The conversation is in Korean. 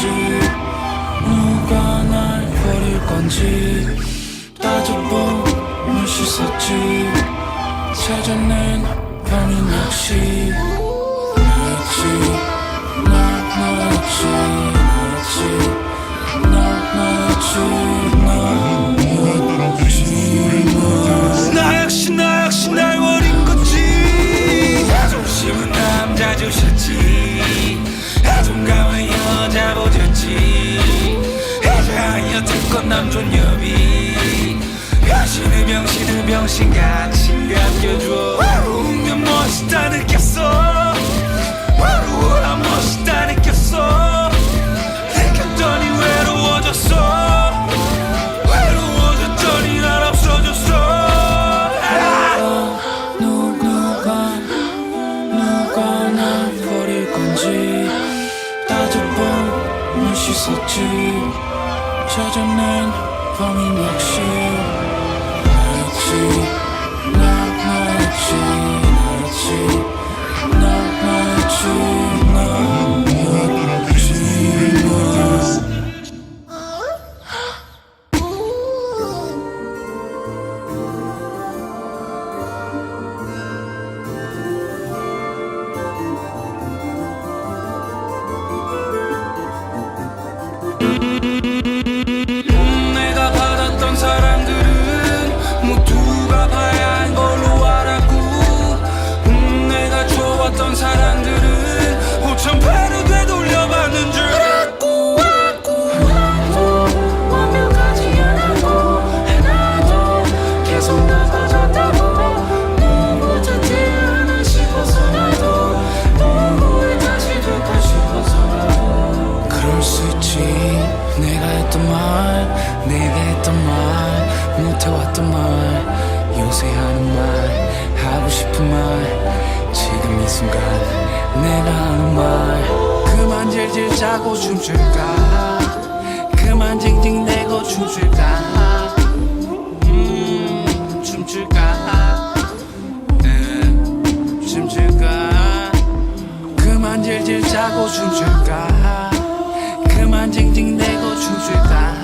건지 누가 날 버릴 건지. 따져보면 씻었지. 찾아낸 밤이 역시 나였지. 나 병신같이 아껴줘. 웃으면 멋있다 느꼈어. 외로워라 멋있다 느꼈어. 느꼈더니 외로워졌어. 외로워졌더니 난 없어졌어. 누가 누가 날 버릴 건지 따져보면 씻었지. 찾아낸 범인 역시 내가 받았던 사랑들은 모두 좋았던 사랑들은 오천배로 되돌려받는 줄 알았고 나도 완벽하지 않았고 나도 계속 나빠졌다고 누구 찾지 않아 싶어서 나도 누구를 다시 둘까 싶어서 그럴 수 있지. 내가 했던 말 내가 했던 말 못해왔던 말 요새 하는 말 하고 싶은 말. 지금 이 순간 내가 하는 말. 그만 질질 짜고 춤출까? 그만 징징대고 춤출까? 음 음, 춤출까? 그만 질질 짜고 춤출까? 그만 징징대고 춤출까